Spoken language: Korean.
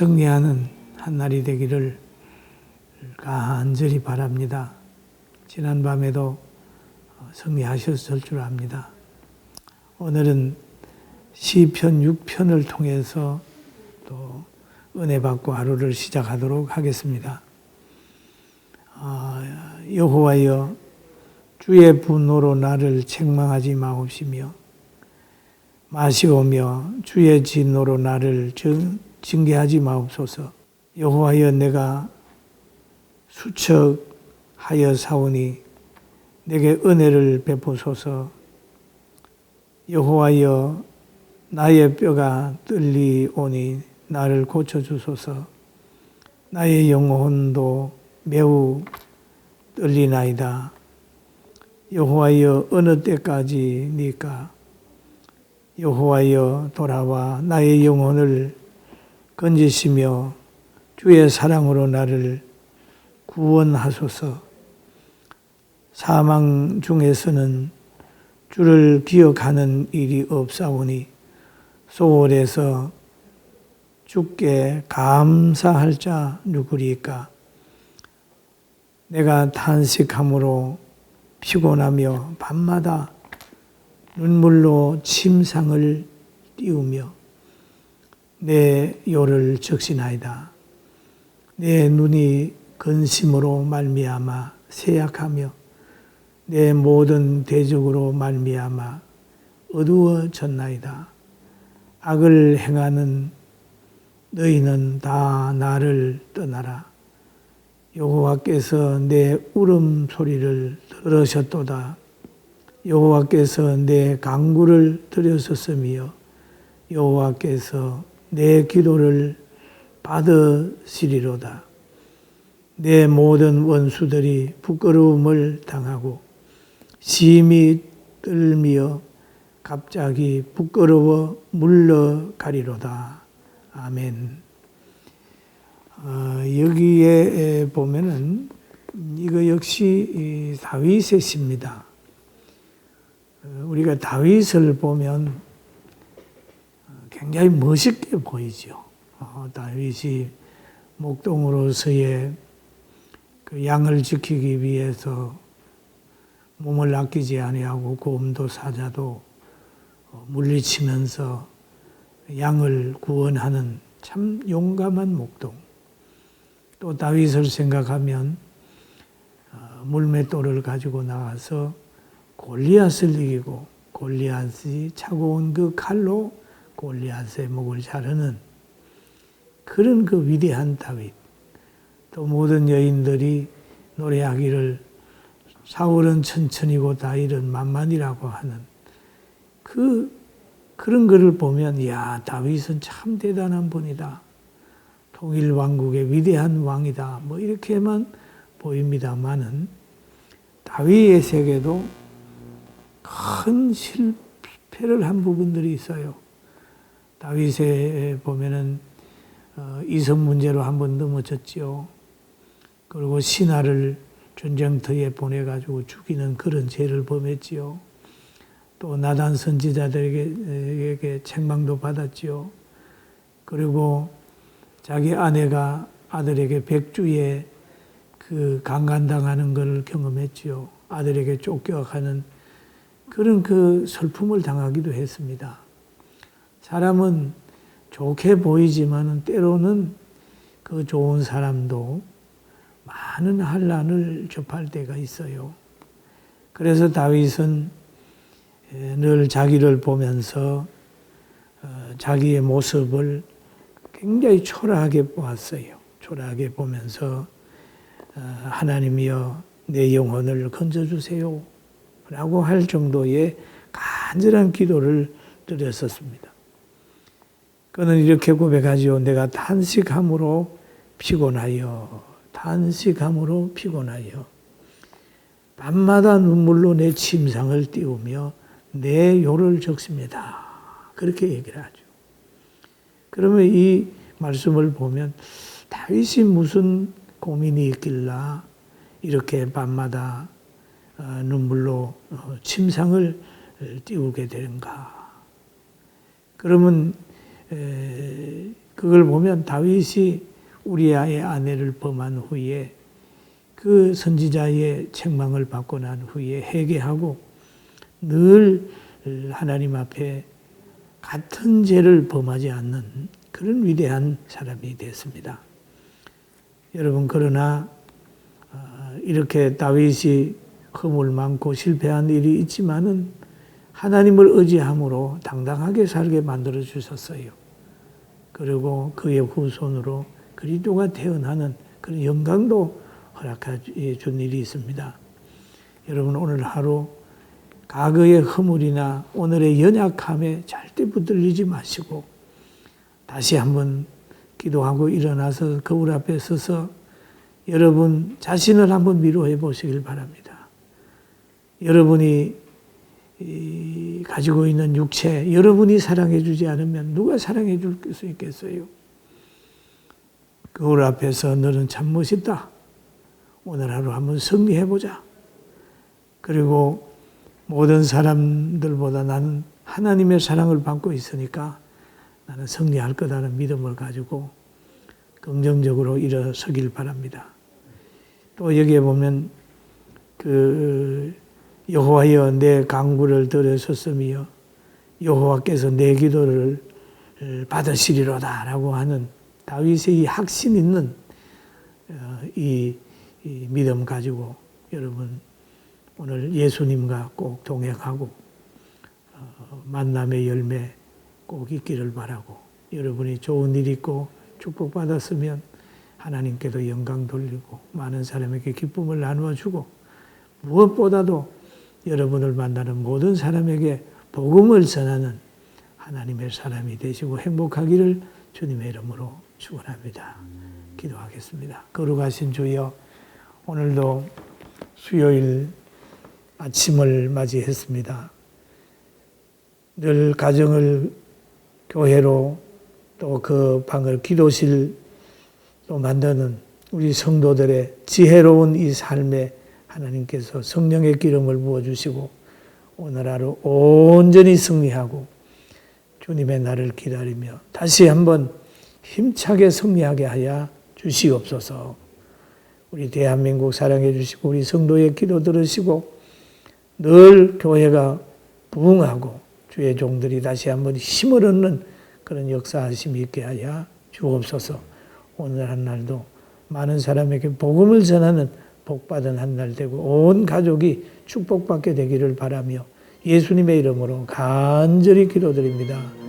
승리하는 한 날이 되기를 간절히 바랍니다. 지난 밤에도 승리하셨을 줄 압니다. 오늘은 시편 6편을 통해서 또 은혜 받고 하루를 시작하도록 하겠습니다. 아, 여호와여 주의 분노로 나를 책망하지 마옵시며 마시오며 주의 진노로 나를 징- 징계하지 마옵소서. 여호와여 내가 수척하여 사오니 내게 은혜를 베푸소서. 여호와여 나의 뼈가 떨리오니 나를 고쳐 주소서. 나의 영혼도 매우 떨리나이다. 여호와여 어느 때까지니까 여호와여 돌아와 나의 영혼을 건지시며 주의 사랑으로 나를 구원하소서. 사망 중에서는 주를 기억하는 일이 없사오니 소홀에서 주께 감사할 자 누구리까? 내가 탄식함으로 피곤하며 밤마다 눈물로 침상을 띄우며 내 요를 적시나이다. 내 눈이 근심으로 말미암아 쇠약하며 내 모든 대적으로 말미암아 어두워졌나이다. 악을 행하는 너희는 다 나를 떠나라. 여호와께서 내 울음 소리를 들으셨도다. 여호와께서 내 강구를 들으셨으며 여호와께서 내 기도를 받으시리로다. 내 모든 원수들이 부끄러움을 당하고 심히 떨며 갑자기 부끄러워 물러가리로다. 아멘. 어, 여기에 보면은 이거 역시 이 다윗의 시입니다. 어, 우리가 다윗을 보면 어, 굉장히 멋있게 보이죠. 어, 다윗이 목동으로서의 그 양을 지키기 위해서 몸을 아끼지 아니하고 곰도 사자도 어, 물리치면서 양을 구원하는 참 용감한 목동. 또 다윗을 생각하면 어, 물맷돌을 가지고 나와서 골리앗을 이기고 골리앗이 차고 온 그 칼로 골리앗의 목을 자르는 그런 그 위대한 다윗. 또 모든 여인들이 노래하기를 사울은 천천히고 다윗은 만만이라고 하는 그 그런 것을 보면 야 다윗은 참 대단한 분이다. 통일 왕국의 위대한 왕이다. 뭐 이렇게만 보입니다만은 다윗의 세계도 큰 실패를 한 부분들이 있어요. 다윗에 보면은 어, 이성 문제로 한 번 넘어졌죠. 그리고 신하를 전쟁터에 보내가지고 죽이는 그런 죄를 범했지요. 또 나단 선지자들에게 책망도 받았지요. 그리고 자기 아내가 아들에게 백주의 그그 강간당하는 걸 경험했지요. 아들에게 쫓겨가는 그런 그 슬픔을 당하기도 했습니다. 사람은 좋게 보이지만은 때로는 그 좋은 사람도 많은 환란을 접할 때가 있어요. 그래서 다윗은 늘 자기를 보면서 어, 자기의 모습을 굉장히 초라하게 보았어요. 초라하게 보면서 어, 하나님이여 내 영혼을 건져주세요. 라고 할 정도의 간절한 기도를 드렸었습니다. 그는 이렇게 고백하지요. 내가 탄식함으로 피곤하여, 탄식함으로 피곤하여, 밤마다 눈물로 내 침상을 띄우며 내 요를 적습니다. 그렇게 얘기를 하죠. 그러면 이 말씀을 보면 다윗이 무슨 고민이 있길라 이렇게 밤마다 어, 눈물로 어, 침상을 띄우게 되는가. 그러면 에, 그걸 보면 다윗이 우리아의 아내를 범한 후에 그 선지자의 책망을 받고 난 후에 회개하고 늘 하나님 앞에 같은 죄를 범하지 않는 그런 위대한 사람이 됐습니다. 여러분 그러나 어, 이렇게 다윗이 허물 많고 실패한 일이 있지만은 하나님을 의지함으로 당당하게 살게 만들어 주셨어요. 그리고 그의 후손으로 그리스도가 태어나는 그런 영광도 허락해 준 일이 있습니다. 여러분 오늘 하루 과거의 허물이나 오늘의 연약함에 절대 붙들리지 마시고 다시 한번 기도하고 일어나서 거울 앞에 서서 여러분 자신을 한번 위로해 보시길 바랍니다. 여러분이 가지고 있는 육체, 여러분이 사랑해 주지 않으면 누가 사랑해 줄 수 있겠어요? 거울 앞에서 너는 참 멋있다. 오늘 하루 한번 승리해 보자. 그리고 모든 사람들보다 나는 하나님의 사랑을 받고 있으니까 나는 승리할 거다는 믿음을 가지고 긍정적으로 일어서길 바랍니다. 또 여기에 보면 그 여호와여 내 강구를 들으셨으며 여호와께서 내 기도를 받으시리로다라고 하는 다윗의 이 확신 있는 어, 이, 이 믿음 가지고 여러분 오늘 예수님과 꼭 동행하고 어, 만남의 열매 꼭 있기를 바라고 여러분이 좋은 일 있고 축복받았으면 하나님께도 영광 돌리고 많은 사람에게 기쁨을 나누어 주고 무엇보다도 여러분을 만나는 모든 사람에게 복음을 전하는 하나님의 사람이 되시고 행복하기를 주님의 이름으로 축원합니다. 기도하겠습니다. 거룩하신 주여 오늘도 수요일 아침을 맞이했습니다. 늘 가정을 교회로 또 그 방을 기도실로 만드는 우리 성도들의 지혜로운 이 삶에 하나님께서 성령의 기름을 부어주시고 오늘 하루 온전히 승리하고 주님의 날을 기다리며 다시 한번 힘차게 승리하게 하여 주시옵소서. 우리 대한민국 사랑해 주시고 우리 성도의 기도 들으시고 늘 교회가 부흥하고 주의 종들이 다시 한번 힘을 얻는 그런 역사하심이 있게 하여 주옵소서. 오늘 한 날도 많은 사람에게 복음을 전하는 복받은 한 날 되고 온 가족이 축복받게 되기를 바라며 예수님의 이름으로 간절히 기도드립니다.